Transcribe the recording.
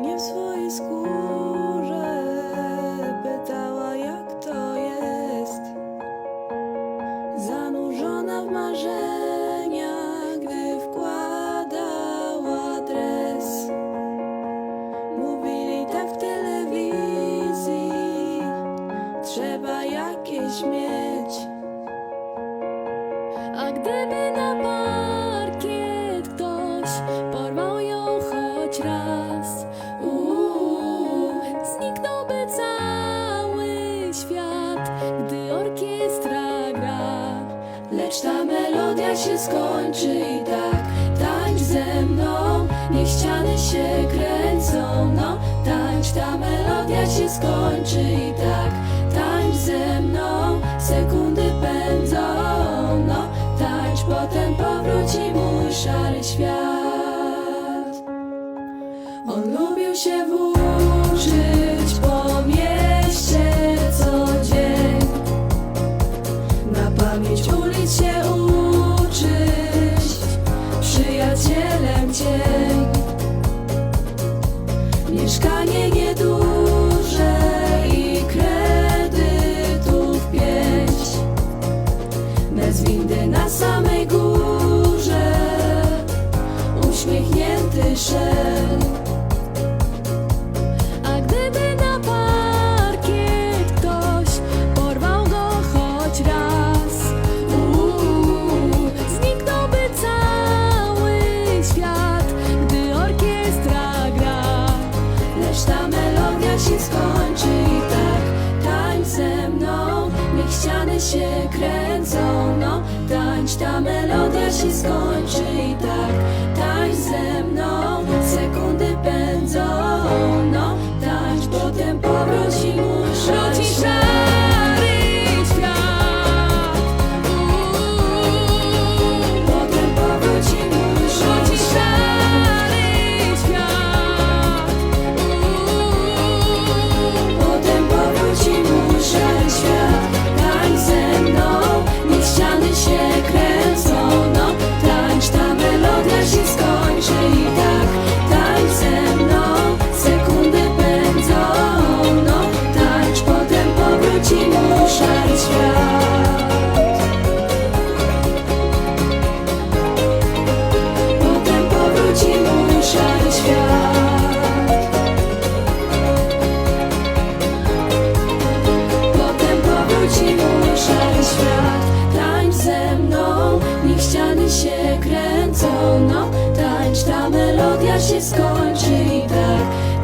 nie w swojej skórze Pytała jak to jest. Zanurzona w marzenia Gdy wkładała adres Mówili tak w telewizji Trzeba jakieś mieć. A gdyby Lecz ta melodia się skończy i tak. Tańcz ze mną, niech ściany się kręcą. No, tańcz, ta melodia się skończy i tak. Tańcz ze mną, sekundy pędzą. No, tańcz, potem powróci mój szary świat. On lubił się w przyjacielem dzień. Mieszkanie niedługo. się kręcą No tańcz ta melodia się skończy i się kręcono Tańcz, ta melodia się skończy i tak.